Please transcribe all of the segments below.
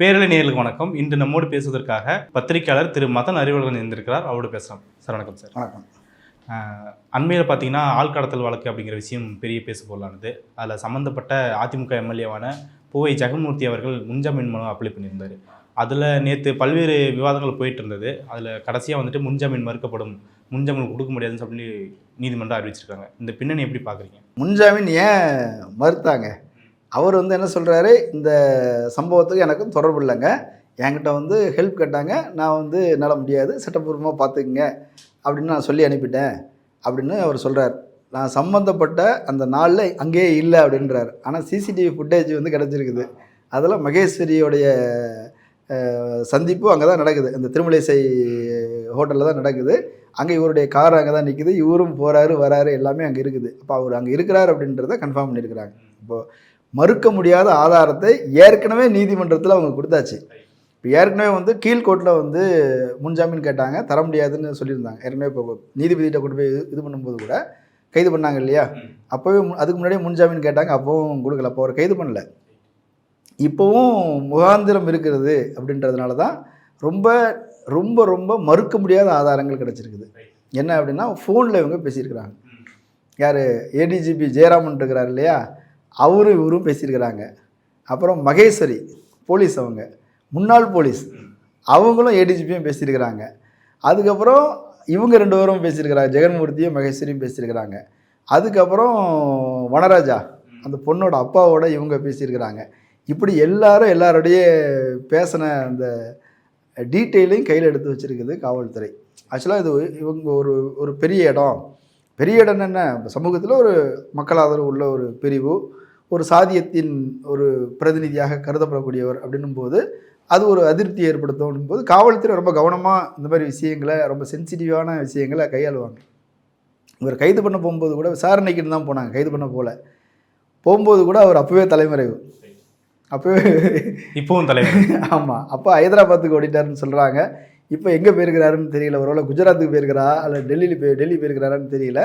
பேரலை நேர்களுக்கு வணக்கம். இன்று நம்மோடு பேசுவதற்காக பத்திரிகையாளர் திரு மதன் அறிவழகன் இருந்திருக்கிறார் அவரோடு பேசலாம். சார் வணக்கம் சார். வணக்கம். அண்மையில் பார்த்தீங்கன்னா ஆள்கடத்தல் வழக்கு அப்படிங்கிற விஷயம் பெரிய பேசு பொருளானது. அதில் சம்மந்தப்பட்ட அதிமுக எம்எல்ஏவான பூவை ஜெகன்மூர்த்தி அவர்கள் முன்ஜாமீன் மனு அப்ளை பண்ணியிருந்தார். அதில் நேற்று பல்வேறு விவாதங்கள் போயிட்டு இருந்தது. அதில் கடைசியாக வந்துட்டு முன்ஜாமீன் மறுக்கப்படும் முன்ஜாமீன் கொடுக்க முடியாதுன்னு சொல்லி நீதிமன்றம் அறிவிச்சிருக்காங்க. இந்த பின்னணி எப்படி பார்க்குறீங்க முன்ஜாமீன் ஏன் மறுத்தாங்க? அவர் வந்து என்ன சொல்கிறாரு இந்த சம்பவத்துக்கு எனக்கும் தொடர்பு இல்லைங்க. என்கிட்ட வந்து ஹெல்ப் கேட்டாங்க. நான் வந்து என்னால் முடியாது. சட்டப்பூர்வமாக பார்த்துக்குங்க அப்படின்னு நான் சொல்லி அனுப்பிட்டேன். அப்படின்னு அவர் சொல்கிறார் நான் சம்மந்தப்பட்ட அந்த நாளில் அங்கேயே இல்லை அப்படின்றார். ஆனால் சிசிடிவி ஃபுட்டேஜ் வந்து கிடச்சிருக்குது. அதில் மகேஸ்வரியோடைய சந்திப்பு அங்கே தான் நடக்குது. இந்த திருமலைசை ஹோட்டலில் தான் நடக்குது. அங்கே இவருடைய கார் அங்கே தான் நிற்குது இவரும் போகிறாரு வராரு எல்லாமே அங்கே இருக்குது. அப்போ அவர் அங்கே இருக்கிறார் அப்படின்றத கன்ஃபார்ம் பண்ணியிருக்கிறாங்க. இப்போது மறுக்க முடியாத ஆதாரத்தை ஏற்கனவே நீதிமன்றத்தில் அவங்க கொடுத்தாச்சு. இப்போ ஏற்கனவே வந்து கீழ்கோர்ட்டில் வந்து முன்ஜாமீன் கேட்டாங்க தர முடியாதுன்னு சொல்லியிருந்தாங்க. ஏற்கனவே இப்போ நீதிபதியிட்ட கொண்டு போய் இது- பண்ணும்போது கூட கைது பண்ணாங்க இல்லையா? அப்போவே அதுக்கு முன்னாடியே முன்ஜாமீன் கேட்டாங்க அப்போவும் கொடுக்கல. அப்போ அவர் கைது பண்ணல. இப்போவும் முகாந்திரம் இருக்கிறது அப்படின்றதுனால தான் ரொம்ப ரொம்ப ரொம்ப மறுக்க முடியாத ஆதாரங்கள் கிடச்சிருக்குது. என்ன அப்படின்னா ஃபோனில் இவங்க பேசியிருக்கிறாங்க. யார்? ஏடிஜிபி ஜெயராமன் இருக்கிறார் இல்லையா? அவரும் இவரும் பேசியிருக்கிறாங்க. அப்புறம் மகேஸ்வரி போலீஸ் அவங்க. முன்னாள் போலீஸ். அவங்களும் ஏடிஜிபியும் பேசியிருக்கிறாங்க. அதுக்கப்புறம் இவங்க ரெண்டு பேரும் பேசியிருக்கிறாங்க. ஜெகன்மூர்த்தியும் மகேஸ்வரியும் பேசியிருக்கிறாங்க. அதுக்கப்புறம் வனராஜா அந்த பொண்ணோட அப்பாவோட இவங்க பேசியிருக்கிறாங்க. இப்படி எல்லாரும் எல்லாருடைய பேசின அந்த டீட்டெயிலையும் கையில் எடுத்து வச்சிருக்குது காவல்துறை. ஆக்சுவலாக இது இவங்க ஒரு ஒரு பெரிய இடம். பெரிய இடம் என்ன சமூகத்தில் ஒரு மக்கள் ஆதரவு உள்ள ஒரு பிரிவு. ஒரு சாதியத்தின் ஒரு பிரதிநிதியாக கருதப்படக்கூடியவர் அப்படின்னும் போது அது ஒரு அதிருப்தி ஏற்படுத்தும் போது காவல்துறை ரொம்ப கவனமாக இந்த மாதிரி விஷயங்களை ரொம்ப சென்சிட்டிவான விஷயங்களை கையாளுவாங்க. இவர் கைது பண்ண போகும்போது கூட விசாரணைக்குன்னு தான் போனாங்க. கைது பண்ண போகல போகும்போது கூட அவர் அப்போவே தலைமறைவு. அப்போவே இப்பவும் தலைவர் ஆமாம் அப்போ ஹைதராபாத்துக்கு ஓடிட்டாருன்னு சொல்கிறாங்க இப்போ எங்கே போயிருக்கிறாருன்னு தெரியல. ஒருவேளை குஜராத்துக்கு போயிருக்கிறா அல்ல டெல்லியில் போய் டெல்லி போயிருக்கிறாரான்னு தெரியல.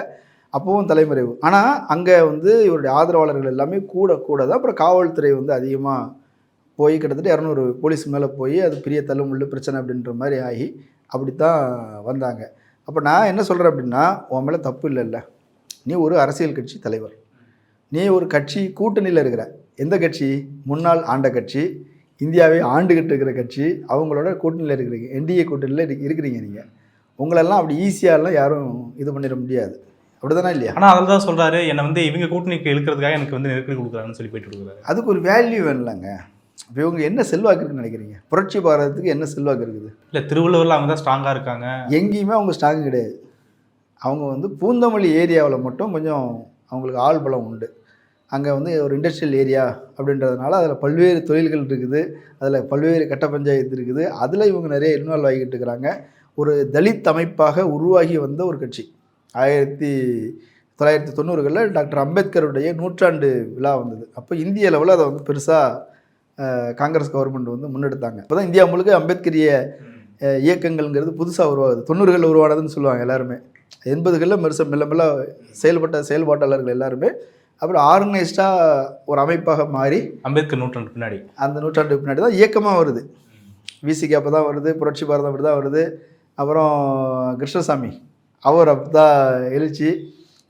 அப்போவும் தலைமறைவு. ஆனால் அங்கே வந்து இவருடைய ஆதரவாளர்கள் எல்லாமே கூட கூட தான் அப்புறம் காவல்துறை வந்து அதிகமாக போய் கிட்டத்தட்ட இரநூறு போலீஸ் மேலே போய் அது பெரிய தள்ளுமுள்ளு பிரச்சனை அப்படின்ற மாதிரி ஆகி அப்படித்தான் வந்தாங்க. அப்போ நான் என்ன சொல்கிறேன் அப்படின்னா உன் மேலே தப்பு இல்லைல்ல. நீ ஒரு அரசியல் கட்சி தலைவர். நீ ஒரு கட்சி கூட்டணியில் இருக்கிற. எந்த கட்சி? முன்னாள் ஆண்ட கட்சி. இந்தியாவை ஆண்டுகிட்டு இருக்கிற கட்சி. அவங்களோட கூட்டணியில் இருக்கிறீங்க. என்டிஏ கூட்டணியில் இருக்கிறீங்க நீங்கள் உங்களெல்லாம் அப்படி ஈஸியாலாம் யாரும் இது பண்ணிட முடியாது. அப்படிதானே இல்லையா? ஆனால் அதில் தான் சொல்கிறாரு என்னை வந்து இவங்க கூட்டணிக்கு இழுக்கிறதுக்காக எனக்கு வந்து நெருக்கடி கொடுக்குறாருன்னு சொல்லி போயிட்டு கொடுக்குறாரு அதுக்கு ஒரு வேல்யூ வேணும்லங்க. இப்போ இவங்க என்ன செல்வாக்கு இருக்குன்னு நினைக்கிறீங்க? புரட்சி பாரதத்துக்கு என்ன செல்வாக்கு இருக்குது? இல்லை திருவள்ளுவரில் அவங்க தான் ஸ்ட்ராங்காக இருக்காங்க. எங்கேயுமே அவங்க ஸ்ட்ராங் கிடையாது. அவங்க வந்து பூந்தமல்லி ஏரியாவில் மட்டும் கொஞ்சம் அவங்களுக்கு ஆள் பலம் உண்டு. அங்கே வந்து ஒரு இண்டஸ்ட்ரியல் ஏரியா அப்படின்றதுனால அதில் பல்வேறு தொழில்கள் இருக்குது. அதில் பல்வேறு கட்ட பஞ்சாயத்து இருக்குது. அதில் இவங்க நிறைய இன்வால்வ் ஆகிட்டு இருக்கிறாங்க. ஒரு தலித் அமைப்பாக உருவாகி வந்த ஒரு கட்சி. ஆயிரத்தி தொள்ளாயிரத்தி தொண்ணூறுகளில் டாக்டர் அம்பேத்கருடைய நூற்றாண்டு விழா வந்தது. அப்போ இந்திய அளவில் அதை வந்து பெருசாக காங்கிரஸ் கவர்மெண்ட் வந்து முன்னெடுத்தாங்க. இப்போ தான் இந்தியா முழுக்க அம்பேத்கரிய இயக்கங்கள்ங்கிறது புதுசாக உருவாகுது. தொண்ணூறுகளில் உருவானதுன்னு சொல்லுவாங்க எல்லாருமே. எண்பதுகளில் மெருச மெல்ல மெல்ல செயல்பட்ட செயல்பாட்டாளர்கள் எல்லாருமே அப்புறம் ஆர்கனைஸ்டாக ஒரு அமைப்பாக மாறி அம்பேத்கர் நூற்றாண்டு பின்னாடி. அந்த நூற்றாண்டுக்கு பின்னாடி தான் இயக்கமாக வருது. விசிக்கு அப்போ தான் வருது புரட்சி பாரதம் அப்படி தான் வருது. அப்புறம் கிருஷ்ணசாமி. அவர் அப்தா தான் எழுச்சி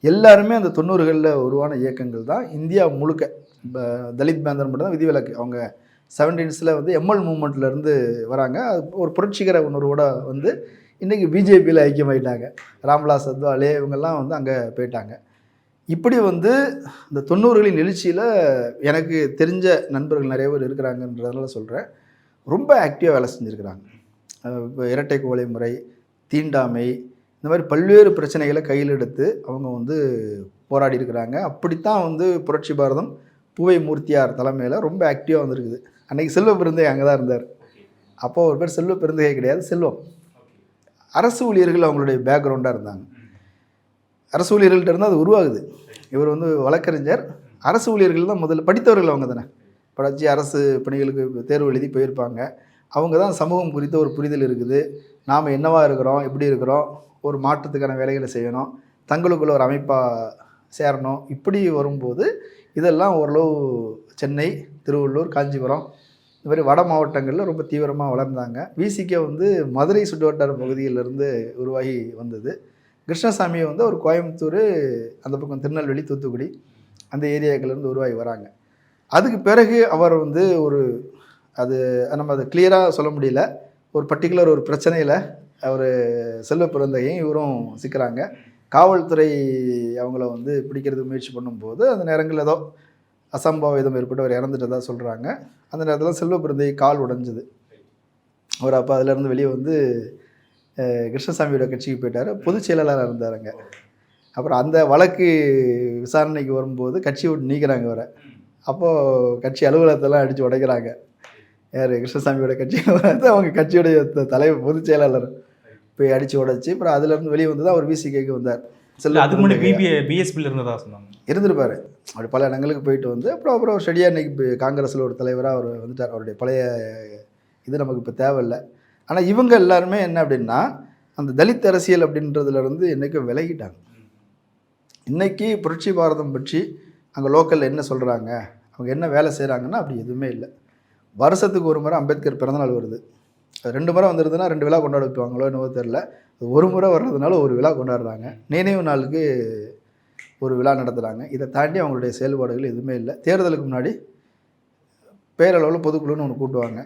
எல்லாருமே அந்த தொண்ணூறுகளில் உருவான இயக்கங்கள் தான் இந்தியா முழுக்க. இப்போ தலித் பேந்தர் மட்டும் தான் விதிவிலக்கு. அவங்க செவன்டீன்ஸில் வந்து எம்எல் மூமெண்ட்லேருந்து வராங்க. அது ஒரு புரட்சிகர உணர்வோட வந்து இன்றைக்கி பிஜேபியில் ஐக்கியமாயிட்டாங்க. ராம்விலாஸ் அத்வாலே இவங்கெல்லாம் வந்து அங்கே போயிட்டாங்க. இப்படி வந்து இந்த தொண்ணூறுகளின் எழுச்சியில் எனக்கு தெரிஞ்ச நண்பர்கள் நிறைய பேர் இருக்கிறாங்கன்றதுனால சொல்கிறேன் ரொம்ப ஆக்டிவாக வேலை செஞ்சுருக்கிறாங்க. இப்போ இரட்டை கோலை முறை தீண்டாமை இந்த மாதிரி பல்வேறு பிரச்சனைகளை கையில் எடுத்து அவங்க வந்து போராடி இருக்கிறாங்க. அப்படித்தான் வந்து புரட்சி பாரதம் பூவை மூர்த்தியார் தலைமையில் ரொம்ப ஆக்டிவாக வந்திருக்குது. அன்னைக்கு செல்வ பெருந்தகை அங்கே தான் இருந்தார். அப்போ ஒரு பேர் செல்வ பெருந்தகை கிடையாது செல்வம். அரசு ஊழியர்கள் அவங்களுடைய பேக்ரவுண்டாக இருந்தாங்க. அரசு ஊழியர்கள்ட்ட இருந்தால் அது உருவாகுது. இவர் வந்து வழக்கறிஞர். அரசு ஊழியர்கள் தான் முதல்ல படித்தவர்கள் அவங்க தானே. படித்து அரசு பணிகளுக்கு தேர்வு எழுதி போயிருப்பாங்க. அவங்க தான் சமூகம் குறித்த ஒரு புரிதல் இருக்குது. நாம் என்னவாக இருக்கிறோம் எப்படி இருக்கிறோம் ஒரு மாற்றத்துக்கான வேலைகளை செய்யணும் தங்களுக்குள்ள ஒரு அமைப்பாக சேரணும். இப்படி வரும்போது இதெல்லாம் ஓரளவு சென்னை திருவள்ளூர் காஞ்சிபுரம் இந்த மாதிரி வட மாவட்டங்களில் ரொம்ப தீவிரமாக வளர்ந்தாங்க. விசிகே வந்து மதுரை சுற்றுவட்டார பகுதியிலிருந்து உருவாகி வந்தது. கிருஷ்ணசாமியை வந்து ஒரு கோயம்புத்தூர் அந்த பக்கம் திருநெல்வேலி தூத்துக்குடி அந்த ஏரியாக்கள்லேருந்து உருவாகி வராங்க. அதுக்கு பிறகு அவர் வந்து ஒரு அது நம்ம அதை கிளியராக சொல்ல முடியல. ஒரு பர்டிகுலர் ஒரு பிரச்சனையில் அவர் செல்வ பிறந்தையும் இவரும் சிக்கிறாங்க. காவல்துறை அவங்கள வந்து பிடிக்கிறதுக்கு முயற்சி பண்ணும்போது அந்த நேரங்களில் ஏதோ அசம்பாவிதம் ஏற்பட்டு அவர் இறந்துட்டதா சொல்கிறாங்க அந்த நேரத்தில் செல்வ பிறந்தை கால் உடைஞ்சது. அவர் அப்போ அதிலேருந்து வெளியே வந்து கிருஷ்ணசாமியோட கட்சிக்கு போயிட்டார். பொதுச் செயலாளராக இருந்தாருங்க அப்புறம் அந்த வழக்கு விசாரணைக்கு வரும்போது கட்சி விட்டு நீக்கிறாங்க அவரை அப்போது கட்சி அலுவலகத்தெல்லாம் அடித்து உடைக்கிறாங்க. யார்? கிருஷ்ணசாமியோட கட்சி வந்து அவங்க கட்சியுடைய த- தலைவர் பொதுச் செயலாளர். போய் அடித்து உடைச்சி அப்புறம் அதுலேருந்து வெளியே வந்து தான் அவர் விசிகேக்கு வந்தார். செல்வ அதுக்கு முன்னாடி. பிபிஏ பிஎஸ்பியில் இருந்ததா சொன்னாங்க? இருந்திருப்பார். அப்படி பல இடங்களுக்கு போயிட்டு வந்து அப்புறம் அப்புறம் ஸ்டடியாக இன்னைக்கு காங்கிரஸில் ஒரு தலைவராக அவர் வந்துட்டார். அவருடைய பழைய இது நமக்கு இப்போ தேவையில்லை. ஆனால் இவங்க எல்லாருமே என்ன அப்படின்னா அந்த தலித் அரசியல் அப்படின்றதுல இருந்து என்றைக்கும் விலகிட்டாங்க. இன்னைக்கு புரட்சி பாரதம் பற்றி அங்கே லோக்கலில் என்ன சொல்கிறாங்க அவங்க என்ன வேலை செய்கிறாங்கன்னா அப்படி எதுவுமே இல்லை. வருஷத்துக்கு ஒரு முறை அம்பேத்கர் பிறந்தநாள் வருது. ரெண்டு முறை வந்திருந்ததுன்னா ரெண்டு விழா கொண்டாட வைப்பாங்களோ என்னவோ தெரில அது ஒரு முறை வர்றதுனால ஒரு விழா கொண்டாடுறாங்க. நினைவு நாளுக்கு ஒரு விழா நடத்துகிறாங்க இதை தாண்டி அவங்களுடைய செயல்பாடுகள் எதுவுமே இல்லை. தேர்தலுக்கு முன்னாடி பேரளவில் பொதுக்குழுன்னு ஒன்று கூட்டுவாங்க.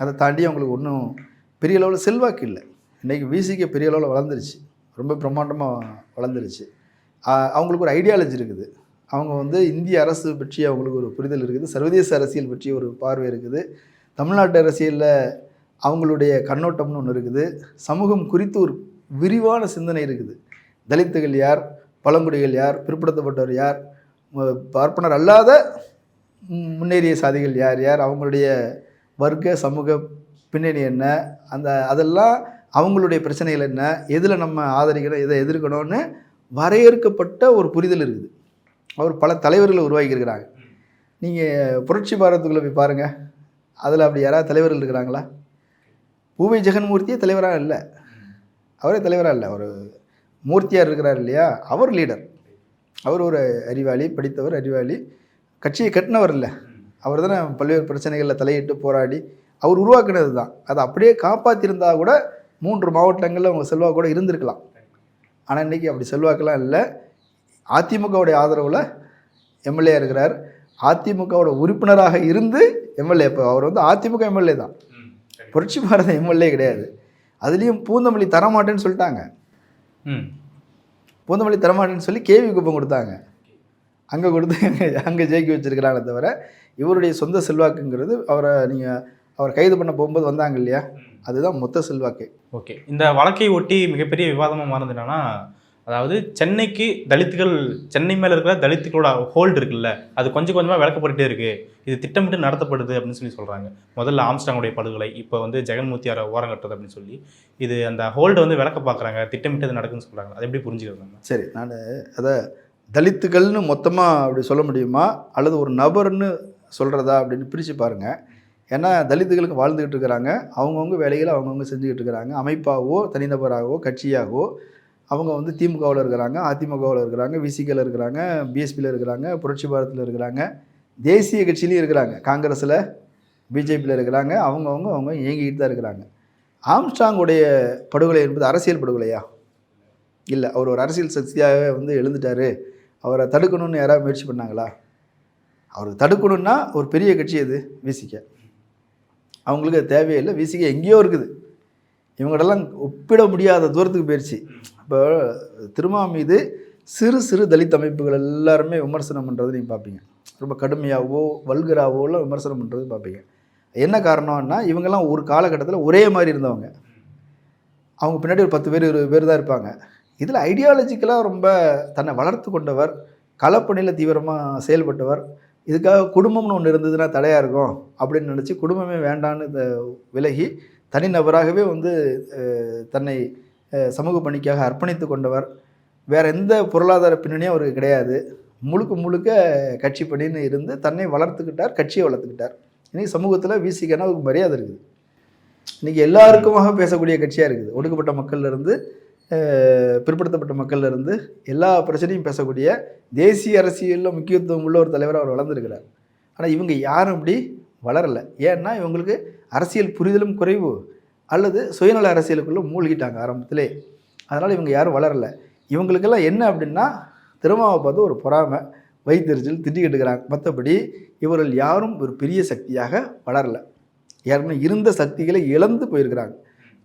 அதை தாண்டி அவங்களுக்கு ஒன்றும் பெரிய அளவில் செல்வாக்கு இல்லை. இன்றைக்கி விசிக்கு பெரிய அளவில் வளர்ந்துருச்சு. ரொம்ப பிரம்மாண்டமாக வளர்ந்துருச்சு. அவங்களுக்கு ஒரு ஐடியாலஜி இருக்குது. அவங்க வந்து இந்திய அரசு பற்றி அவங்களுக்கு ஒரு புரிதல் இருக்குது. சர்வதேச அரசியல் பற்றி ஒரு பார்வை இருக்குது. தமிழ்நாட்டு அரசியலில் அவங்களுடைய கண்ணோட்டம்னு ஒன்று இருக்குது. சமூகம் குறித்து ஒரு விரிவான சிந்தனை இருக்குது. தலித்துகள் யார்? பழங்குடிகள் யார்? பிற்படுத்தப்பட்டவர் யார்? பார்ப்பனர் அல்லாத முன்னேறிய சாதிகள் யார்? யார்? அவங்களுடைய வர்க்க சமூக பின்னணி என்ன? அந்த அதெல்லாம் அவங்களுடைய பிரச்சனைகள் என்ன? எதில் நம்ம ஆதரிக்கணும்? எதை எதிர்க்கணும்னு வரையறுக்கப்பட்ட ஒரு புரிதல் இருக்குது. அவர் பல தலைவர்களை உருவாக்கியிருக்கிறாங்க. நீங்கள் புரட்சி பாரதத்துக்குள்ளே போய் பாருங்கள் அதில் அப்படி யாராவது தலைவர்கள் இருக்கிறாங்களா? பூவை ஜெகன்மூர்த்தியே தலைவராக இல்லை. அவரே தலைவராக இல்லை. ஒரு மூர்த்தியார் இருக்கிறார் இல்லையா? அவர் லீடர் அவர் ஒரு அறிவாளி படித்தவர் அறிவாளி. கட்சியை கட்டினவர் இல்லை. அவர் தானே பல்வேறு பிரச்சனைகளில் தலையிட்டு போராடி அவர் உருவாக்குனது தான். அதை அப்படியே காப்பாற்றிருந்தா கூட மூன்று மாவட்டங்களில் அவங்க செல்வாக்கு கூட இருந்திருக்கலாம். ஆனால் இன்றைக்கி அப்படி செல்வாக்கெல்லாம் இல்லை. அதிமுகவுடைய ஆதரவில் எம்எல்ஏ இருக்கிறார். அதிமுகவோட உறுப்பினராக இருந்து எம்எல்ஏ. இப்போ அவர் வந்து அதிமுக எம்எல்ஏ தான். புரட்சி பாரத எம்எல்ஏ கிடையாது. அதுலேயும் பூந்தமல்லி தரமாட்டேன்னு சொல்லிட்டாங்க. ம். பூந்தமல்லி தரமாட்டேன்னு சொல்லி கேவி குப்பம் கொடுத்தாங்க. அங்கே கொடுத்து அங்கே ஜெயிக்க வச்சிருக்கிறாங்களே தவிர இவருடைய சொந்த செல்வாக்குங்கிறது அவரை நீங்கள் அவர் கைது பண்ண போகும்போது வந்தாங்க இல்லையா? அதுதான் மொத்த செல்வாக்கு. ஓகே. இந்த வழக்கை ஒட்டி மிகப்பெரிய விவாதமாக மாறுது என்னன்னா அதாவது சென்னைக்கு தலித்துகள் சென்னை மேலே இருக்கிற தலித்துகளோட ஹோல்டு இருக்குல்ல அது கொஞ்சம் கொஞ்சமாக விளக்கப்பட்டுட்டே இருக்குது இது திட்டமிட்டு நடத்தப்படுது அப்படின்னு சொல்லி சொல்கிறாங்க முதல்ல ஆம்ஸ்டாங்குடைய படுகொலை இப்போ வந்து ஜெகன்மூர்த்தியாரை ஓரம் கட்டுறது அப்படின்னு சொல்லி இது அந்த ஹோல்டை வந்து விளக்க பார்க்குறாங்க திட்டமிட்டு அது நடக்குன்னு சொல்கிறாங்க அது எப்படி புரிஞ்சுக்கிறாங்க சரி நான் அதை தலித்துகள்னு மொத்தமாக அப்படி சொல்ல முடியுமா? அல்லது ஒரு நபர்னு சொல்கிறதா அப்படின்னு பிரித்து பாருங்கள் ஏன்னா தலித்துகளுக்கு வாழ்ந்துக்கிட்டு இருக்கிறாங்க. அவங்கவுங்க வேலைகளை அவங்கவுங்க செஞ்சுக்கிட்டு இருக்கிறாங்க. அமைப்பாகவோ தனிநபராகவோ கட்சியாகவோ அவங்க வந்து திமுகவில் இருக்கிறாங்க அதிமுகவில் இருக்கிறாங்க விசிகல இருக்கிறாங்க பிஎஸ்பியில் இருக்கிறாங்க புரட்சி பாரத்தில் இருக்கிறாங்க தேசிய கட்சியிலையும் இருக்கிறாங்க. காங்கிரஸில் பிஜேபியில் இருக்கிறாங்க அவங்கவுங்க அவங்க இயங்கிக்கிட்டு தான் இருக்கிறாங்க. ஆம்ஸ்டாங்குடைய படுகொலை என்பது அரசியல் படுகொலையா? இல்லை அவர் ஒரு அரசியல் சக்தியாகவே வந்து எழுந்துட்டாரு. அவரை தடுக்கணும்னு யாராவது முயற்சி பண்ணாங்களா? அவர் தடுக்கணும்னா ஒரு பெரிய கட்சி எது? விசிக்க அவங்களுக்கு தேவையில்லை தேவையே இல்லை. எங்கேயோ இருக்குது. இவங்களெல்லாம் ஒப்பிட முடியாத தூரத்துக்கு போயிடுச்சு இப்போ திருமா மீது சிறு சிறு தலித் அமைப்புகள் எல்லாருமே விமர்சனம் பண்ணுறது நீங்கள் பார்ப்பீங்க ரொம்ப கடுமையாகவோ வல்கராகவோலாம் விமர்சனம் பண்ணுறது பார்ப்பீங்க என்ன காரணம்னா இவங்கெல்லாம் ஒரு காலகட்டத்தில் ஒரே மாதிரி இருந்தவங்க. அவங்க பின்னாடி ஒரு பத்து பேர் இருபது பேர் தான் இருப்பாங்க. இதில் ஐடியாலஜிக்கலாக ரொம்ப தன்னை வளர்த்து கொண்டவர் களப்பணியில் தீவிரமாக செயல்பட்டவர் இதுக்காக குடும்பம்னு ஒன்று இருந்ததுன்னா தடையாக இருக்கும் அப்படின்னு நினச்சி குடும்பமே வேண்டான்னு விலகி தனிநபராகவே வந்து தன்னை சமூக பணிக்காக அர்ப்பணித்து கொண்டவர். வேற எந்த பொருளாதார பின்னணியும் அவருக்கு கிடையாது. முழுக்க முழுக்க கட்சி பணின்னு இருந்து தன்னை வளர்த்துக்கிட்டார் கட்சியை வளர்த்துக்கிட்டார். இன்னைக்கு சமூகத்தில் விசிக்கான ஒரு மரியாதை இருக்குது. இன்றைக்கி எல்லாருக்குமாக பேசக்கூடிய கட்சியாக இருக்குது. ஒடுக்கப்பட்ட மக்கள்லேருந்து பிற்படுத்தப்பட்ட மக்கள்லேருந்து எல்லா பிரச்சனையும் பேசக்கூடிய தேசிய அரசியலில் முக்கியத்துவம் உள்ள ஒரு தலைவராக அவர் வளர்ந்துருக்கிறார். ஆனால் இவங்க யாரும் அப்படி வளரலை. ஏன்னா இவங்களுக்கு அரசியல் புரிதலும் குறைவு. அல்லது சுயநல அரசியலுக்குள்ளே மூழ்கிட்டாங்க ஆரம்பத்திலே. அதனால் இவங்க யாரும் வளரலை. இவங்களுக்கெல்லாம் என்ன அப்படின்னா திருமாவை பார்த்து ஒரு பொறாமை வைத்தறிச்சல் திட்டிக்கிட்டுக்கிறாங்க மற்றபடி இவர்கள் யாரும் ஒரு பெரிய சக்தியாக வளரலை. யாருமே இருந்த சக்திகளை இழந்து போயிருக்கிறாங்க.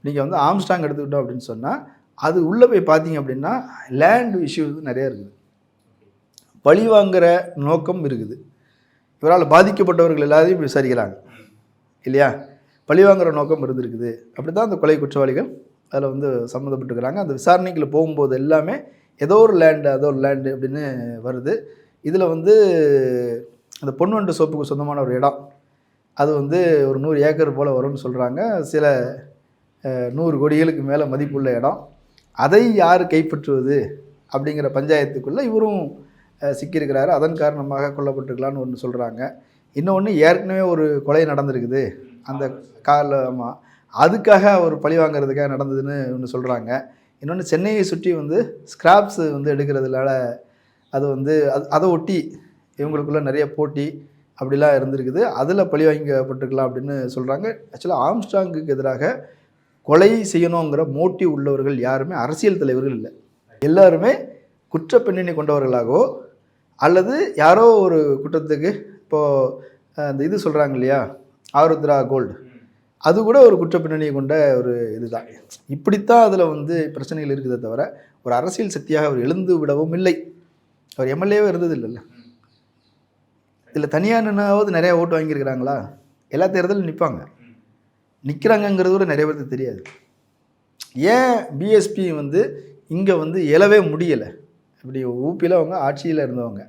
நீங்கள் வந்து ஆம்ஸ்டாங் எடுத்துக்கிட்டோம் அப்படின்னு சொன்னால் அது உள்ளே போய் பார்த்தீங்க அப்படின்னா லேண்ட் இஷ்யூ நிறையா இருக்குது. பழி வாங்குகிற நோக்கம் இருக்குது. இவரால் பாதிக்கப்பட்டவர்கள் எல்லாத்தையும் விசாரிக்கிறாங்க. இல்லையா? பழிவாங்குற நோக்கம் இருந்திருக்குது. அப்படி தான் அந்த கொலை குற்றவாளிகள் அதில் வந்து சம்மந்தப்பட்டிருக்கிறாங்க. அந்த விசாரணைக்குள்ள போகும்போது எல்லாமே ஏதோ ஒரு லேண்டு அதோ ஒரு லேண்டு அப்படின்னு வருது. இதில் வந்து அந்த பொன்வண்டு சோப்புக்கு சொந்தமான ஒரு இடம். அது வந்து ஒரு நூறு ஏக்கர் போல் வரும்னு சொல்கிறாங்க சில நூறு கோடிகளுக்கு மேலே மதிப்புள்ள இடம். அதை யார் கைப்பற்றுவது அப்படிங்கிற பஞ்சாயத்துக்குள்ளே இவரும் சிக்கியிருக்கிறாரு. அதன் காரணமாக கொல்லப்பட்டிருக்கலான்னு ஒன்று சொல்கிறாங்க இன்னொன்று ஏற்கனவே ஒரு கொலை நடந்திருக்குது. அந்த காரில் ஆமாம் அதுக்காக அவர் பழி வாங்குறதுக்காக நடந்ததுன்னு ஒன்று சொல்கிறாங்க இன்னொன்று சென்னையை சுற்றி வந்து ஸ்கிராப்ஸ் வந்து எடுக்கிறதுனால அது வந்து அது அதை ஒட்டி இவங்களுக்குள்ள நிறைய போட்டி அப்படிலாம் இருந்திருக்குது. அதில் பழி வாங்கப்பட்டிருக்கலாம் அப்படின்னு சொல்கிறாங்க ஆக்சுவலாக ஆம்ஸ்டாங்குக்கு எதிராக கொலை செய்யணுங்கிற மோட்டிவ் உள்ளவர்கள் யாருமே அரசியல் தலைவர்கள் இல்லை. எல்லாருமே குற்ற பின்னணி கொண்டவர்களாகவோ அல்லது யாரோ ஒரு குற்றத்துக்கு இப்போது அந்த இது சொல்கிறாங்க இல்லையா? ஆருத்ரா கோல்டு. அது கூட ஒரு குற்ற பின்னணியை கொண்ட ஒரு இதுதான். இப்படித்தான் அதில் வந்து பிரச்சனைகள் இருக்குதே தவிர ஒரு அரசியல் சக்தியாக அவர் எழுந்து விடவும் இல்லை. அவர் எம்எல்ஏவே இருந்தது இல்லைல்ல இதில் தனியானாவது நின்னாவது நிறைய ஓட்டு வாங்கியிருக்கிறாங்களா? எல்லா தேர்தலும் நிற்பாங்க நிற்கிறாங்கங்கிறது கூட நிறைய பேருக்கு தெரியாது. ஏன் பிஎஸ்பி வந்து இங்கே வந்து எழவே முடியலை? இப்படி ஊப்பியில் அவங்க ஆட்சியில் இருந்தவங்க.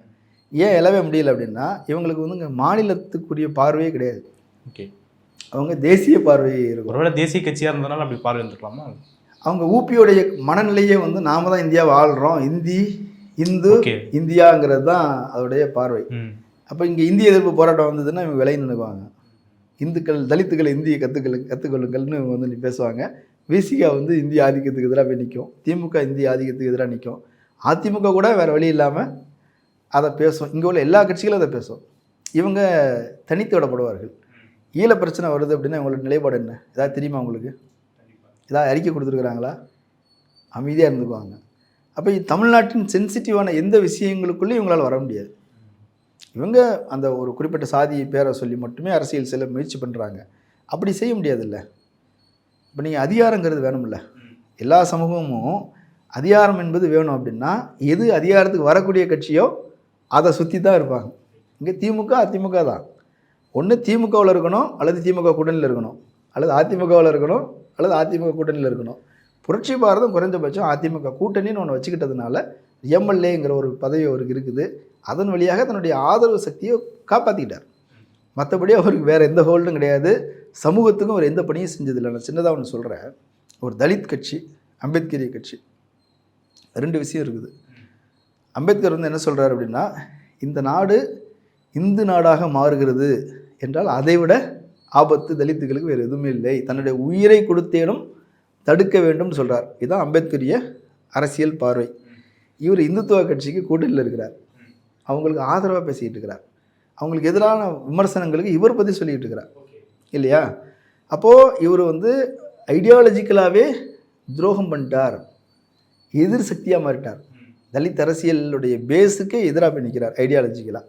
ஏன் எழவே முடியலை அப்படின்னா இவங்களுக்கு வந்து இங்கே மாநிலத்துக்குரிய பார்வையே கிடையாது. ஓகே அவங்க தேசிய பார்வை இருக்கும். ஒருவேளை தேசிய கட்சியாக இருந்தனால அப்படி பார்வை இருந்திருக்கலாமா அவங்க ஊபியோடைய மனநிலையே வந்து நாம தான் இந்தியாவை ஆள்றோம். இந்தி இந்து இந்தியாங்கிறது தான் அதோடைய பார்வை. அப்போ இங்கே இந்திய எதிர்ப்பு போராட்டம் வந்ததுன்னா இவங்க விலை நின்றுக்குவாங்க இந்துக்கள் தலித்துக்கள் இந்திய கற்றுக்கொள்ளு கற்றுக்கொள்ளுங்கள்னு இவங்க வந்து பேசுவாங்க. விசிகா வந்து இந்திய ஆதிக்கத்துக்கு எதிராக போய் நிற்கும் திமுக இந்திய ஆதிக்கத்துக்கு எதிராக நிற்கும் அதிமுக கூட வேறு வழி இல்லாமல் அதை பேசும். இங்கே உள்ள எல்லா கட்சிகளும் அதை பேசும். இவங்க தனித்து விடப்படுவார்கள். ஈழ பிரச்சனை வருது அப்படின்னா உங்களோட நிலைப்பாடு என்ன? ஏதாவது தெரியுமா உங்களுக்கு? ஏதாவது அறிக்கை கொடுத்துருக்குறாங்களா? அமைதியாக இருந்துக்குவாங்க அப்போ தமிழ்நாட்டின் சென்சிட்டிவான எந்த விஷயங்களுக்குள்ளேயும் இவங்களால் வர முடியாது. இவங்க அந்த ஒரு குறிப்பிட்ட சாதி பேரை சொல்லி மட்டுமே அரசியல் செல்ல முயற்சி பண்ணுறாங்க அப்படி செய்ய முடியாதுல்ல. இப்போ நீங்கள் அதிகாரங்கிறது வேணும்ல. எல்லா சமூகமும் அதிகாரம் என்பது வேணும் அப்படின்னா எது அதிகாரத்துக்கு வரக்கூடிய கட்சியோ அதை சுற்றி தான் இருப்பாங்க. இங்கே திமுக அதிமுக தான். ஒன்று திமுகவில் இருக்கணும் அல்லது திமுக கூட்டணியில் இருக்கணும். அல்லது அதிமுகவில் இருக்கணும் அல்லது அதிமுக கூட்டணியில் இருக்கணும். புரட்சி பாரதம் குறைஞ்சபட்சம் அதிமுக கூட்டணின்னு ஒன்று வச்சுக்கிட்டதுனால எம்எல்ஏங்கிற ஒரு பதவி அவருக்கு இருக்குது. அதன் வழியாக தன்னுடைய ஆதரவு சக்தியை காப்பாற்றிக்கிட்டார் மற்றபடி அவருக்கு வேறு எந்த ஹோல்டும் கிடையாது. சமூகத்துக்கும் அவர் எந்த பணியும் செஞ்சதில்லை. நான் சின்னதாக ஒன்று சொல்கிறேன் ஒரு தலித் கட்சி அம்பேத்கரிய கட்சி. ரெண்டு விஷயம் இருக்குது. அம்பேத்கர் வந்து என்ன சொல்கிறார் அப்படின்னா இந்த நாடு இந்து நாடாக மாறுகிறது. என்றால் அதைவிட ஆபத்து தலித்துகளுக்கு வேறு எதுவுமே இல்லை. தன்னுடைய உயிரை கொடுத்தேனும் தடுக்க வேண்டும் சொல்கிறார் இதுதான் அம்பேத்கரிய அரசியல் பார்வை. இவர் இந்துத்துவ கட்சிக்கு கூட்டணியில் இருக்கிறார். அவங்களுக்கு ஆதரவாக பேசிக்கிட்டு இருக்கிறார். அவங்களுக்கு எதிரான விமர்சனங்களுக்கு இவர் பற்றி சொல்லிக்கிட்டு இருக்கிறார். இல்லையா? அப்போது இவர் வந்து ஐடியாலஜிக்கலாகவே துரோகம் பண்ணிட்டார். எதிர் சக்தியாக மாறிட்டார். தலித் அரசியலுடைய பேஸுக்கே எதிராக போய் நிற்கிறார் ஐடியாலஜிக்கலாக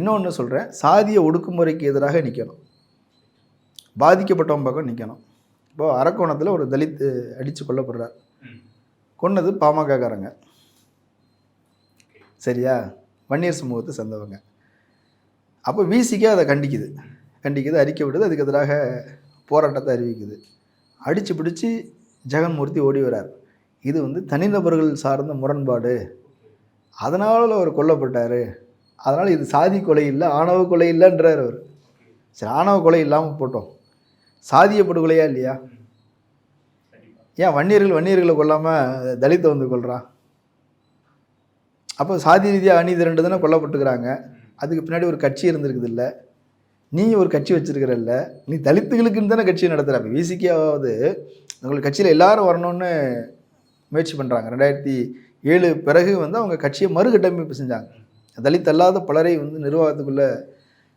இன்னொன்று சொல்கிறேன் சாதிய ஒடுக்குமுறைக்கு எதிராக நிற்கணும் பாதிக்கப்பட்டவன் பக்கம் நிற்கணும் இப்போது அரக்கோணத்தில் ஒரு தலித் அடித்து கொல்லப்படுறார். கொன்னது பாமகக்காரங்க சரியா? வன்னியர் சமூகத்தை சேர்ந்தவங்க. அப்போ விசிக்கே அதை கண்டிக்குது. கண்டிக்குது அறிக்கை விடுது அதுக்கு எதிராக போராட்டத்தை அறிவிக்குது. அடித்து பிடிச்சி ஜெகன்மூர்த்தி ஓடி வரார். இது வந்து தனிநபர்கள் சார்ந்த முரண்பாடு. அதனால் அவர் கொல்லப்பட்டார். அதனால் இது சாதி கொலை இல்லை ஆணவ கொலை இல்லைன்றார் அவர். சரி ஆணவ கொலை இல்லாமல் போட்டோம். சாதிய படுகொலையா இல்லையா? ஏன் வன்னியர்கள் வன்னியர்களை கொல்லாமல் தலித்தை வந்து கொள்கிறான் அப்போ சாதி ரீதியாக அணி ரெண்டு தானே கொல்லப்பட்டுக்கிறாங்க. அதுக்கு பின்னாடி ஒரு கட்சி இருந்திருக்குது இல்லை. நீ ஒரு கட்சி வச்சிருக்கிறல்ல நீ தலித்துகளுக்குன்னு தானே கட்சி நடத்துகிற அப்போ விசிக்காவது உங்களுக்கு கட்சியில் எல்லாரும் வரணும்னு முயற்சி பண்ணுறாங்க ரெண்டாயிரத்தி ஏழு பிறகு வந்து அவங்க கட்சியை மறுகட்டமைப்பு செஞ்சாங்க. தலித் அல்லாத பலரை வந்து நிர்வாகத்துக்குள்ளே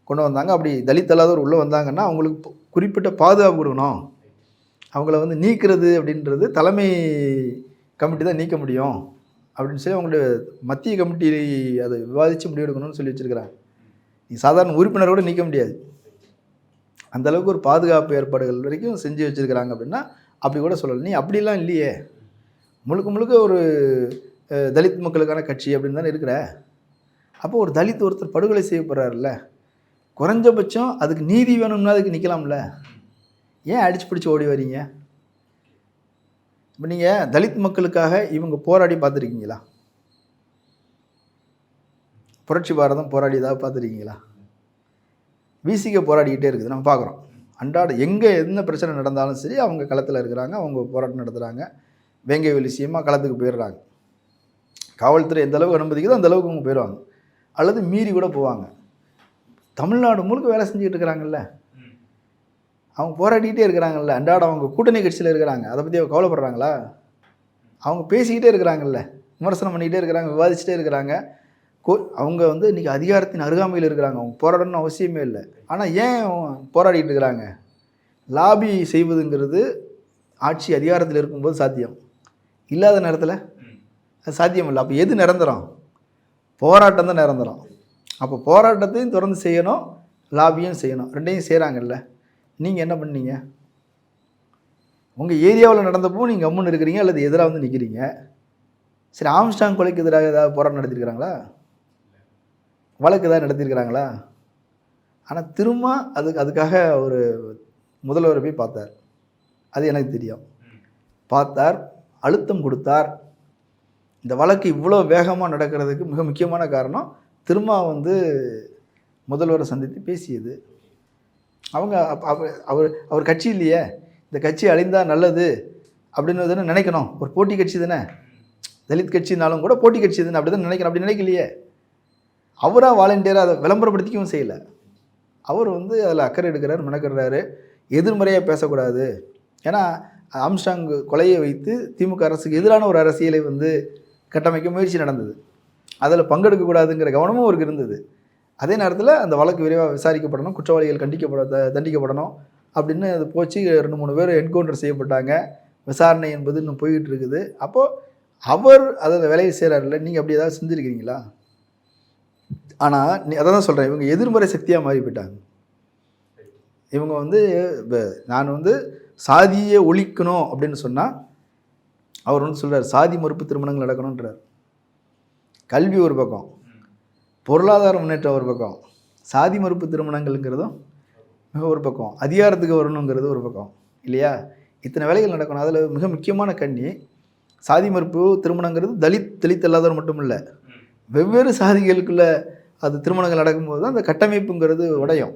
கொண்டு வந்தாங்க. அப்படி தலித் அல்லாதவர் உள்ளே வந்தாங்கன்னா அவங்களுக்கு குறிப்பிட்ட பாதுகாப்பு கொடுக்கணும். அவங்கள வந்து நீக்கிறது அப்படின்றது தலைமை கமிட்டி தான் நீக்க முடியும். அப்படின்னு சொல்லி அவங்களுடைய மத்திய கமிட்டி அதை விவாதித்து முடிவெடுக்கணும்னு சொல்லி வச்சுருக்கிறாங்க. நீ சாதாரண உறுப்பினர் கூட நீக்க முடியாது. அந்த அளவுக்கு ஒரு பாதுகாப்பு ஏற்பாடுகள் வரைக்கும் செஞ்சு வச்சுருக்கிறாங்க அப்படின்னா அப்படி கூட சொல்லலாம். நீ அப்படிலாம் இல்லையே. முழுக்க முழுக்க ஒரு தலித் மக்களுக்கான கட்சி அப்படின்னு தானே இருக்கிற? அப்போ ஒரு தலித் ஒருத்தர் படுகொலை செய்யப்படுறாருல்ல? குறைஞ்சபட்சம் அதுக்கு நீதி வேணும்னா அதுக்கு நிற்கலாம்ல ஏன் அடிச்சு பிடிச்சி ஓடி வரீங்க? இப்போ நீங்கள் தலித் மக்களுக்காக இவங்க போராடி பார்த்துருக்கீங்களா? புரட்சி பாரதம் போராடி ஏதாவது பார்த்துருக்கீங்களா? விசிக போராடிக்கிட்டே இருக்குது. நம்ம பார்க்குறோம். அன்றாட எங்கே என்ன பிரச்சனை நடந்தாலும் சரி அவங்க களத்தில் இருக்கிறாங்க அவங்க போராட்டம் நடத்துகிறாங்க வேங்கை வெளிசியமாக களத்துக்கு போயிடுறாங்க. காவல்துறை எந்த அளவுக்கு அனுமதிக்குதோ அந்த அளவுக்கு அவங்க போயிடுவாங்க. அல்லது மீறி கூட போவாங்க. தமிழ்நாடு முழுக்க வேலை செஞ்சுக்கிட்டு இருக்கிறாங்கல்ல. அவங்க போராடிக்கிட்டே இருக்கிறாங்கல்ல. அன்றாட அவங்க கூட்டணி கட்சியில் இருக்கிறாங்க. அதை பற்றி அவங்க கவலைப்படுறாங்களா? அவங்க பேசிக்கிட்டே இருக்கிறாங்கல்ல. விமர்சனம் பண்ணிக்கிட்டே இருக்கிறாங்க விவாதிச்சுட்டே இருக்கிறாங்க. கோ அவங்க வந்து இன்றைக்கி அதிகாரத்தின் அருகாமையில் இருக்கிறாங்க. அவங்க போராடணும்னு அவசியமே இல்லை. ஆனால் ஏன் போராடிக்கிட்டு இருக்கிறாங்க? லாபி செய்வதுங்கிறது ஆட்சி அதிகாரத்தில் இருக்கும்போது சாத்தியம். இல்லாத நேரத்தில் அது சாத்தியம் இல்லை. அப்போ எது நிரந்தரம்? போராட்டம் தான் நிரந்தரம் அப்போ போராட்டத்தையும் தொடர்ந்து செய்யணும் லாபியும் செய்யணும். ரெண்டையும் செய்கிறாங்கல்ல நீங்கள் என்ன பண்ணீங்க? உங்கள் ஏரியாவில் நடந்தப்போ நீங்கள் கம்முன்னு இருக்கிறீங்க அல்லது எதிராக வந்து நிற்கிறீங்க சரி ஆம்ஸ்டாங் கொலைக்கு எதிராக ஏதாவது போராட்டம் நடத்தியிருக்கிறாங்களா வழக்கு ஏதாவது நடத்தியிருக்கிறாங்களா ஆனால் திரும்ப அதுக்கு அதுக்காக ஒரு முதல்வரை போய் பார்த்தார். அது எனக்கு தெரியும். பார்த்தார் அழுத்தம் கொடுத்தார். இந்த வழக்கு இவ்வளோ வேகமாக நடக்கிறதுக்கு மிக முக்கியமான காரணம் திரும்ப வந்து முதல்வரை சந்தித்து பேசியது. அவங்க அவர் அவர் அவர் கட்சி இல்லையே இந்த கட்சி அழிந்தால் நல்லது அப்படின்னு தானே நினைக்கணும். ஒரு போட்டி கட்சி தானே. தலித் கட்சினாலும் கூட போட்டி கட்சி தானே அப்படி தான் நினைக்கணும். அப்படி நினைக்கலையே. அவராக வாலண்டியராக அதை விளம்பரப்படுத்திக்கவும் செய்யலை. அவர் வந்து அதில் அக்கறை எடுக்கிறார் மெனக்கிறாரு எதிர்மறையாக பேசக்கூடாது. ஏன்னா ஆம்ஸ்டாங் கொலையை வைத்து திமுக அரசுக்கு எதிரான ஒரு அரசியலை வந்து கட்டமைக்க முயற்சி நடந்தது. அதில் பங்கெடுக்கக்கூடாதுங்கிற கவனமும் அவருக்கு இருந்தது. அதே நேரத்தில் அந்த வழக்கு விரைவாக விசாரிக்கப்படணும் குற்றவாளிகள் கண்டிக்கப்பட தண்டிக்கப்படணும் அப்படின்னு அது போச்சு. ரெண்டு மூணு பேர் என்கவுண்டர் செய்யப்பட்டாங்க. விசாரணை என்பது இன்னும் போய்கிட்டு இருக்குது. அப்போது அவர் அதை வேலையை செய்கிறாருல்ல நீங்கள் அப்படி ஏதாவது செஞ்சுருக்கிறீங்களா? ஆனால் நீ அதை தான் சொல்கிறேன் இவங்க எதிர்மறை சக்தியாக மாறி போயிட்டாங்க இவங்க வந்து இப்போ நான் வந்து சாதியை ஒழிக்கணும் அப்படின்னு சொன்னால் அவர் வந்து சொல்கிறார் சாதி மறுப்பு திருமணங்கள் நடக்கணுன்றார் கல்வி ஒரு பக்கம் பொருளாதார முன்னேற்றம் ஒரு பக்கம் சாதி மறுப்பு திருமணங்கள்ங்கிறதும் மிக ஒரு பக்கம் அதிகாரத்துக்கு வரணுங்கிறது ஒரு பக்கம் இல்லையா? இத்தனை வேலைகள் நடக்கணும். அதில் மிக முக்கியமான கண்ணி சாதி மறுப்பு திருமணங்கிறது தலித் தலித் அல்லாதவர் மட்டும் இல்லை வெவ்வேறு சாதிகளுக்குள்ள அது திருமணங்கள் நடக்கும்போது தான் அந்த கட்டமைப்புங்கிறது உடையும்.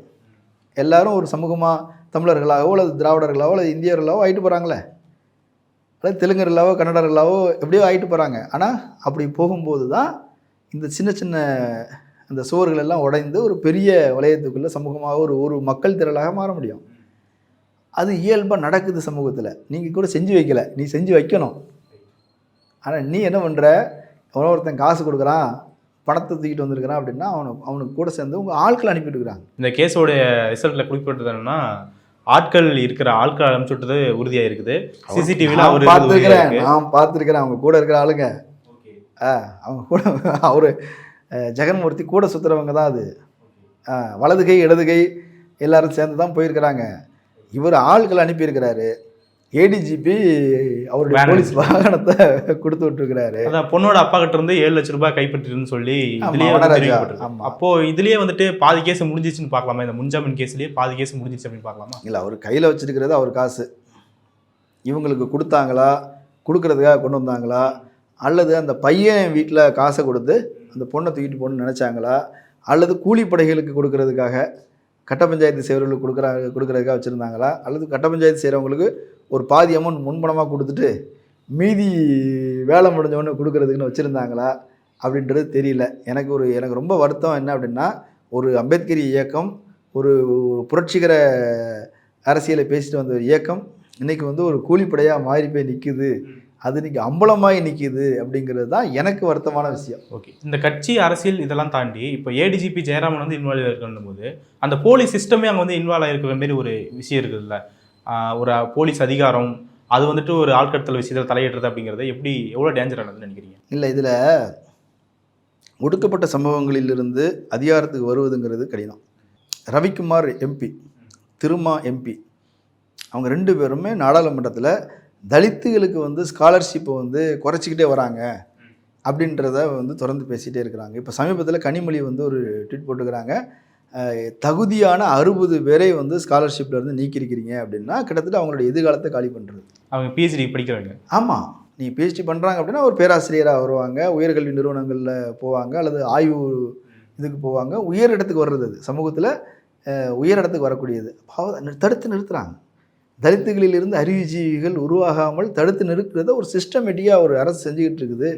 எல்லாரும் ஒரு சமூகமாக தமிழர்களாகவோ அல்லது திராவிடர்களாகவோ அல்லது இந்தியர்களாகவோ ஆகிட்டு போகிறாங்களே அல்லது தெலுங்கர்களாவோ கன்னடர்களாவோ எப்படியோ ஆகிட்டு போகிறாங்க ஆனால் அப்படி போகும்போது தான் இந்த சின்ன சின்ன அந்த சுவர்கள் எல்லாம் உடைந்து ஒரு பெரிய வளையத்துக்குள்ளே சமூகமாக ஒரு ஒரு மக்கள் திரளாக மாற முடியும். அது இயல்பாக நடக்குது சமூகத்தில். நீங்கள் கூட செஞ்சு வைக்கல. நீ செஞ்சு வைக்கணும். ஆனால் நீ என்ன பண்ணுற எவ்வளோ ஒருத்தன் காசு கொடுக்குறான் பணத்தை தூக்கிட்டு வந்திருக்கிறான் அப்படின்னா அவனுக்கு அவனுக்கு கூட சேர்ந்து உங்கள் ஆட்கள் அனுப்பிட்டுருக்குறாங்க இந்த கேஸோடைய ரிசல்ட்டில் குறிப்பிட்டது என்னன்னா ஆட்கள் இருக்கிற ஆட்கள் அனுப்பிச்சுட்டது உறுதியாக இருக்குது சிசிடிவியில் அவர் பார்த்துருக்கிறேன் நான் பார்த்துருக்கிறேன் அவங்க கூட இருக்கிற ஆளுங்க. ஆ அவங்க கூட அவர் ஜெகன்மூர்த்தி கூட சுற்றுறவங்க தான் அது. ஆ, வலது கை இடது கை எல்லாரும் சேர்ந்து தான் போயிருக்கிறாங்க. இவர் ஆட்கள் அனுப்பியிருக்கிறாரு. ஏடிஜிபி அவருடைய போலீஸ் வாகனத்தை கொடுத்து விட்டுருக்கிறாரு. அதான் பொண்ணோட அப்பா கிட்ட இருந்து ஏழு லட்ச ரூபாய் கைப்பற்றிருன்னு சொல்லி இதுலயே. அப்போ இதுலயே வந்துட்டு பாதி கேஸ் முடிஞ்சிச்சுன்னு பார்க்கலாமா? இந்த முன்ஜாமீன் கேஸ்லயே பாதி கேஸ் முடிஞ்சிச்சு அப்படின்னு பார்க்கலாமா? இல்லை அவர் கையில் வச்சிருக்கிறது அவர் காசு. இவங்களுக்கு கொடுத்தாங்களா? கொடுக்கறதுக்காக கொண்டு வந்தாங்களா? அல்லது அந்த பையன் வீட்டில் காசை கொடுத்து அந்த பொண்ணை தூக்கிட்டு போகணும்னு நினச்சாங்களா? அல்லது கூலிப்படைகளுக்கு கொடுக்கறதுக்காக கட்ட பஞ்சாயத்து செய்கிறவர்களுக்கு கொடுக்குறா கொடுக்குறதுக்காக வச்சுருந்தாங்களா? அல்லது கட்ட பஞ்சாயத்து செய்கிறவங்களுக்கு ஒரு பாதி அமௌண்ட் முன்பணமாக கொடுத்துட்டு மீதி வேலை முடிஞ்சவொடனே கொடுக்குறதுக்குன்னு வச்சுருந்தாங்களா? அப்படின்றது தெரியல. எனக்கு ஒரு எனக்கு ரொம்ப வருத்தம் என்ன அப்படின்னா ஒரு அம்பேத்கரி இயக்கம் ஒரு புரட்சிகர அரசியலை பேசிட்டு வந்த ஒரு இயக்கம் இன்றைக்கி வந்து ஒரு கூலிப்படையாக மாறி போய் நிற்குது அது இன்னைக்கு அம்பலமாகி நிற்கிது அப்படிங்கிறது தான் எனக்கு வருத்தமான விஷயம். ஓகே. இந்த கட்சி அரசியல் இதெல்லாம் தாண்டி இப்போ ஏடிஜிபி ஜெயராமன் வந்து இன்வால்வ் இருக்கணும் போது அந்த போலீஸ் சிஸ்டமே அங்கே வந்து இன்வால்வ் ஆகிருக்கிற மாதிரி ஒரு விஷயம் இருக்குதுல்ல? ஒரு போலீஸ் அதிகாரம் அது வந்துட்டு ஒரு ஆட்கடத்தல் விஷயத்தில் தலையிடுறது அப்படிங்கிறது எப்படி எவ்வளோ டேஞ்சரானதுன்னு நினைக்கிறீங்க? இல்லை இதில் ஒடுக்கப்பட்ட சம்பவங்களிலிருந்து அதிகாரத்துக்கு வருவதுங்கிறது கடினம். ரவிக்குமார் எம்பி திருமா எம்பி அவங்க ரெண்டு பேருமே நாடாளுமன்றத்தில் தலித்துகளுக்கு வந்து ஸ்காலர்ஷிப்பை வந்து குறைச்சிக்கிட்டே வராங்க அப்படின்றத வந்து தொடர்ந்து பேசிகிட்டே இருக்கிறாங்க. இப்போ சமீபத்தில் கனிமொழி வந்து ஒரு ட்வீட் போட்டுக்கிறாங்க தகுதியான அறுபது பேரை வந்து ஸ்காலர்ஷிப்ல இருந்து நீக்கியிருக்கிறீங்க அப்படின்னா கிட்டத்தட்ட அவங்களுடைய எதிர்காலத்தை காலி பண்ணுறது அவங்க பிஹெச்டி படிக்கிறவங்க. ஆமாம் நீ பிஹெச்டி பண்ணுறாங்க அப்படின்னா ஒரு பேராசிரியராக வருவாங்க. உயர்கல்வி நிறுவனங்களில் போவாங்க அல்லது ஆய்வு இதுக்கு போவாங்க. உயர் இடத்துக்கு வர்றது அது. சமூகத்தில் உயர் இடத்துக்கு வரக்கூடியது. தடுத்து நிறுத்துகிறாங்க தலித்துகளிலிருந்து அறிவுஜீவிகள் உருவாகாமல் தடுத்து நிறுத்துறத ஒரு சிஸ்டமேட்டிக்காக ஒரு அரசு செஞ்சுக்கிட்டு இருக்குது.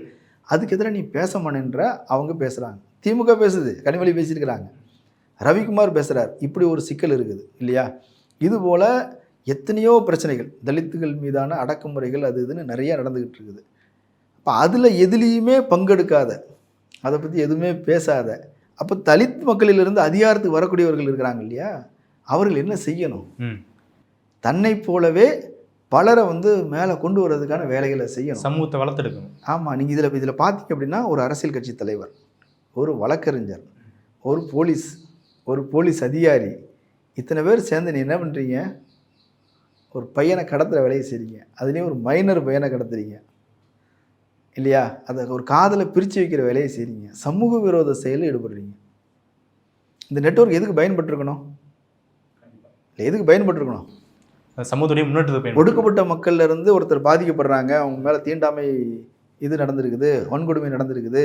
அதுக்கு எதிராக நீ பேச மாட்டேன்ற அவங்க பேசுகிறாங்க திமுக பேசுது கனிமொழி பேசியிருக்கிறாங்க. ரவிக்குமார் பேசுகிறார் இப்படி ஒரு சிக்கல் இருக்குது இல்லையா? இதுபோல் எத்தனையோ பிரச்சனைகள் தலித்துகள் மீதான அடக்குமுறைகள் அது இதுன்னு நிறையா நடந்துக்கிட்டு இருக்குது. அப்போ அதில் எதுலேயுமே பங்கெடுக்காத அதை பற்றி எதுவுமே பேசாத அப்போ தலித் மக்களிலிருந்து அதிகாரத்துக்கு வரக்கூடியவர்கள் இருக்கிறாங்க இல்லையா? அவர்கள் என்ன செய்யணும்? ம். தன்னை போலவே பலரை வந்து மேலே கொண்டு வர்றதுக்கான வேலைகளை செய்யணும். சமூகத்தை வளர்த்தெடுக்கணும். ஆமாம் நீங்கள் இதில் இதில் பார்த்தீங்க அப்படின்னா ஒரு அரசியல் கட்சி தலைவர் ஒரு வழக்கறிஞர் ஒரு போலீஸ் ஒரு போலீஸ் அதிகாரி இத்தனை பேர் சேர்ந்து நீ என்ன பண்ணுறீங்க ஒரு பையனை கடத்துகிற வேலையை செய்றீங்க. அதுலேயும் ஒரு மைனர் பையனை கடத்துறீங்க. இல்லையா? அதை ஒரு காதலை பிரித்து வைக்கிற வேலையை செய்கிறீங்க சமூக விரோத செயலில் ஈடுபடுறீங்க. இந்த நெட்வொர்க் எதுக்கு பயன்பட்டுருக்கணும்? இல்லை எதுக்கு பயன்பட்டுருக்கணும்? சமூகத்துடைய முன்னேற்றத்தை ஒடுக்கப்பட்ட மக்கள்ல இருந்து ஒருத்தர் பாதிக்கப்படுறாங்க அவங்க மேலே தீண்டாமை இது நடந்திருக்குது வன்கொடுமை நடந்திருக்குது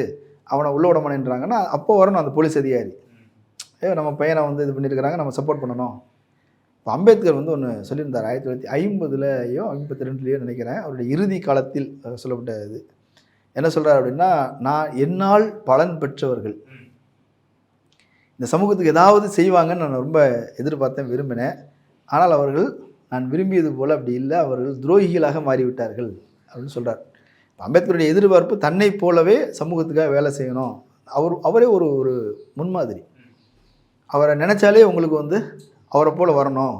அவனை உள்ள விட மாட்டேன்றாங்கன்னா அப்போ வரணும் அந்த போலீஸ் அதிகாரி. ஏ நம்ம பையனை வந்து இது பண்ணியிருக்கிறாங்க நம்ம சப்போர்ட் பண்ணணும். இப்போ அம்பேத்கர் வந்து ஒன்று சொல்லியிருந்தார் ஆயிரத்தி தொள்ளாயிரத்தி ஐம்பதுலையோ ஐம்பத்தி ரெண்டுலையோ நினைக்கிறேன் அவருடைய இறுதி காலத்தில் சொல்லப்பட்ட இது என்ன சொல்கிறார் அப்படின்னா நான் என்னால் பலன் பெற்றவர்கள். இந்த சமூகத்துக்கு ஏதாவது செய்வாங்கன்னு நான் ரொம்ப எதிர்பார்த்தேன் விரும்பினேன். ஆனால் அவர்கள் நான் விரும்பியது போல் அப்படி இல்லை அவர்கள் துரோகிகளாக மாறிவிட்டார்கள் அப்படின்னு சொல்கிறார் அம்பேத்கருடைய எதிர்பார்ப்பு தன்னை போலவே சமூகத்துக்காக வேலை செய்யணும். அவர் அவரே ஒரு ஒரு முன்மாதிரி. அவரை நினச்சாலே உங்களுக்கு வந்து அவரை போல் வரணும்.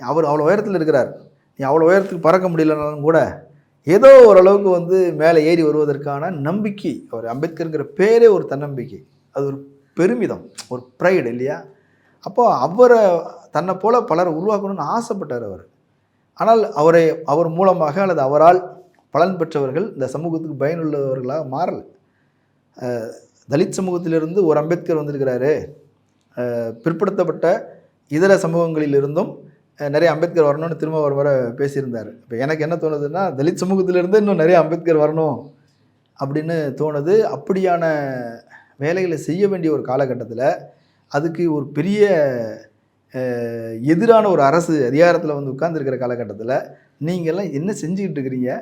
அவர் அவ்வளோ உயரத்தில் இருக்கிறார். நீ அவ்வளோ உயரத்துக்கு பறக்க முடியலனாலும் கூட ஏதோ ஓரளவுக்கு வந்து மேலே ஏறி வருவதற்கான நம்பிக்கை அவர் அம்பேத்கருங்கிற பேரே ஒரு தன்னம்பிக்கை. அது ஒரு பெருமிதம் ஒரு ப்ரைடு இல்லையா? அப்போது அவரை தன்னை போல பலர் உருவாக்கணும்னு ஆசைப்பட்டார் அவர். ஆனால் அவரை அவர் மூலமாக அல்லது அவரால் பலன் பெற்றவர்கள் இந்த சமூகத்துக்கு பயனுள்ளவர்களாக மாறலை. தலித் சமூகத்திலிருந்து ஒரு அம்பேத்கர் வந்திருக்கிறாரு. பிற்படுத்தப்பட்ட இதர சமூகங்களிலிருந்தும் நிறைய அம்பேத்கர் வரணும்னு திரும்ப ஒரு முறை பேசியிருந்தார். இப்போ எனக்கு என்ன தோணுதுன்னா தலித் சமூகத்திலிருந்து இன்னும் நிறைய அம்பேத்கர் வரணும் அப்படின்னு தோணுது. அப்படியான வேலைகளை செய்ய வேண்டிய ஒரு காலகட்டத்தில் அதுக்கு ஒரு பெரிய எதிரான ஒரு அரசு அதிகாரத்தில் வந்து உட்கார்ந்துருக்கிற காலகட்டத்தில் நீங்கள்லாம் என்ன செஞ்சுக்கிட்டு இருக்கிறீங்க?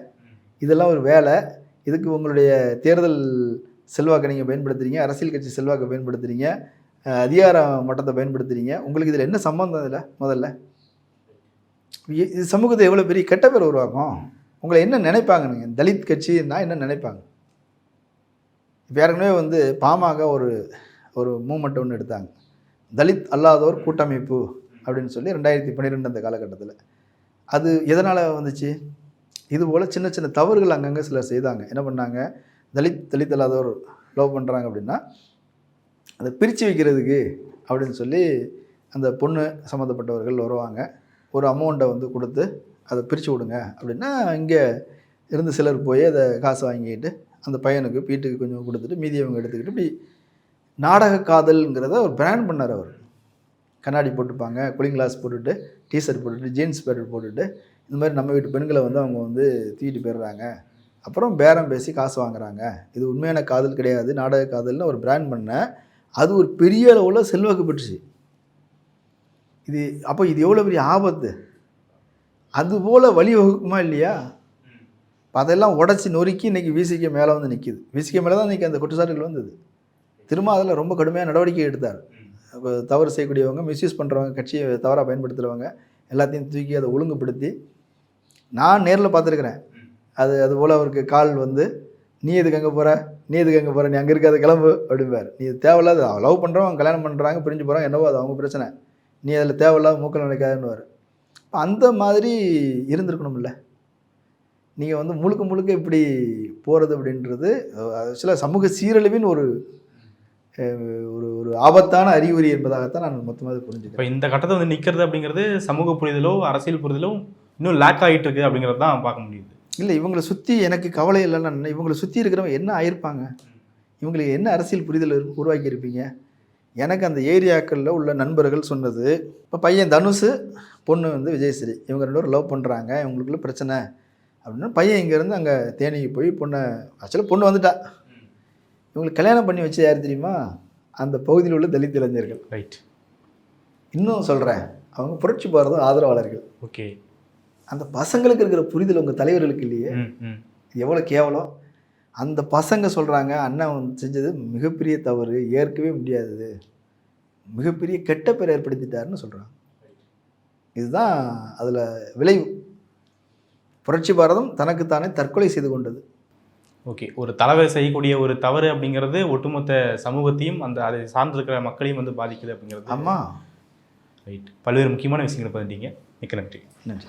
இதெல்லாம் ஒரு வேலை. இதுக்கு உங்களுடைய தேர்தல் செல்வாக்கை நீங்கள் பயன்படுத்துகிறீங்க அரசியல் கட்சி செல்வாக்கை பயன்படுத்துகிறீங்க அதிகார மட்டத்தை பயன்படுத்துகிறீங்க உங்களுக்கு இதில் என்ன சம்பந்தம் இதில் முதல்ல? இது சமூகத்தை எவ்வளோ பெரிய கெட்ட பேர் உருவாக்கும். உங்களை என்ன நினைப்பாங்க நீங்கள் தலித் கட்சின்னா என்ன நினைப்பாங்க? இப்போ ஏற்கனவே வந்து பாமக ஒரு ஒரு மூமெண்ட் ஒன்று எடுத்தாங்க. தலித் அல்லாதோர் கூட்டமைப்பு அப்படின்னு சொல்லி ரெண்டாயிரத்தி பன்னிரெண்டு அந்த காலகட்டத்தில். அது எதனால் வந்துச்சு? இது போல் சின்ன சின்ன தவறுகள் அங்கங்கே சிலர் செய்தாங்க. என்ன பண்ணாங்க? தலித் தலித் அல்லாதோர் லவ் பண்ணுறாங்க அப்படின்னா அதை பிரித்து வைக்கிறதுக்கு அப்படின்னு சொல்லி அந்த பொண்ணு சம்மந்தப்பட்டவர்கள் வருவாங்க. ஒரு அமௌண்ட்டை வந்து கொடுத்து அதை பிரித்து விடுங்க அப்படின்னா இங்கே இருந்து சிலர் போய் அதை காசு வாங்கிக்கிட்டு அந்த பையனுக்கு வீட்டுக்கு கொஞ்சம் கொடுத்துட்டு மீதியவங்க எடுத்துக்கிட்டு இப்படி நாடக காதல்ங்கிறத ஒரு பிராண்ட் பண்ணார் அவர். கண்ணாடி போட்டுப்பாங்க கூலிங் கிளாஸ் போட்டுட்டு டிஷர்ட் போட்டுட்டு ஜீன்ஸ் பேண்ட் போட்டுட்டு இந்த மாதிரி நம்ம வீட்டு பெண்களை வந்து அவங்க வந்து தூக்கிட்டு போயிடுறாங்க. அப்புறம் பேரம் பேசி காசு வாங்குறாங்க. இது உண்மையான காதல் கிடையாது நாடக காதல்னு ஒரு பிராண்ட் பண்ண அது ஒரு பெரிய அளவில் செல்வாக்கு பெற்றுச்சு. இது அப்போ இது எவ்வளோ பெரிய ஆபத்து? அதுபோல் வழி வகுக்குமா இல்லையா? அதெல்லாம் உடச்சி நொறுக்கி இன்றைக்கி விசிக்க மேலே வந்து நிற்கிது விசிக்க மேலே தான் இன்றைக்கி அந்த குற்றச்சாட்டுகள் வந்தது. திரும்ப அதில் ரொம்ப கடுமையான நடவடிக்கை எடுத்தார். தவறு செய்யக்கூடியவங்க மிஸ்யூஸ் பண்ணுறவங்க கட்சியை தவறாக பயன்படுத்துகிறவங்க எல்லாத்தையும் தூக்கி அதை ஒழுங்குபடுத்தி நான் நேரில் பார்த்துருக்குறேன். அது அதுபோல் அவருக்கு கால் வந்து நீ எதுக்கு அங்கே போகிற நீ எதுக்கு அங்கே போகிற நீ அங்கே இருக்காத கிளம்பு அப்படிம்பார். நீ தேவையில்லாத லவ் பண்ணுறவங்க கல்யாணம் பண்ணுறாங்க பிரிஞ்சு போகிறாங்க என்னவோ அது அவங்க பிரச்சனை. நீ அதில் தேவையில்லாத மூக்கில் நினைக்காதுன்னு அந்த மாதிரி இருந்திருக்கணும்ல. நீங்கள் வந்து முழுக்க முழுக்க இப்படி போகிறது அப்படின்றது ஆக்சுவலாக சமூக சீரழிவின் ஒரு ஒரு ஒரு ஆபத்தான அறிகுறி என்பதாகத்தான் நான் மொத்தமாக இப்போ புரிஞ்சுக்கிறேன். இந்த கட்டத்தை வந்து நிற்கிறது அப்படிங்கிறது சமூக புரிதலோ அரசியல் புரிதலோ இன்னும் லேக் ஆகிட்டு இருக்கு அப்படிங்கிறது தான் பார்க்க முடியுது. இல்லை இவங்களை சுற்றி எனக்கு கவலை இல்லைன்னா இவங்களை சுற்றி இருக்கிறவங்க என்ன ஆயிருப்பாங்க? இவங்களுக்கு என்ன அரசியல் புரிதல் இரு- உருவாக்கி இருப்பீங்க எனக்கு அந்த ஏரியாக்களில் உள்ள நண்பர்கள் சொன்னது இப்போ பையன் தனுஷ் பொண்ணு வந்து விஜயஸ்ரீ. இவங்க ரெண்டு பேரும் லவ் பண்ணுறாங்க இவங்களுக்குள்ள பிரச்சனை அப்படின்னா பையன் இங்கேருந்து அங்கே தேனிக்கு போய் பொண்ணை ஆக்சுவலாக பொண்ணு வந்துட்டா. இவங்களுக்கு கல்யாணம் பண்ணி வச்சு யார் தெரியுமா? அந்த பகுதியில் உள்ள தலித் இளைஞர்கள். ரைட் இன்னும் சொல்கிறேன் அவங்க புரட்சி பாரதம் ஆதரவாளர்கள். ஓகே அந்த பசங்களுக்கு இருக்கிற புரிதல் உங்கள் தலைவர்களுக்கு இல்லையே? எவ்வளோ கேவலம்? அந்த பசங்க சொல்கிறாங்க அண்ணன் செஞ்சது மிகப்பெரிய தவறு ஏற்கவே முடியாதது. மிகப்பெரிய கெட்ட பேர் ஏற்படுத்திட்டாருன்னு சொல்கிறாங்க இதுதான் அதில் விளைவு. புரட்சி பாரதம் தனக்குத்தானே தற்கொலை செய்து கொண்டது. ஓகே. ஒரு தலைவர் செய்யக்கூடிய ஒரு தவறு அப்படிங்கிறது ஒட்டுமொத்த சமூகத்தையும் அந்த அதை சார்ந்திருக்கிற மக்களையும் வந்து பாதிக்குது அப்படிங்கிறது ஆமாம் ரைட் பல்வேறு முக்கியமான விஷயங்களை பதிட்டீங்க மிக்க நன்றி. நன்றி.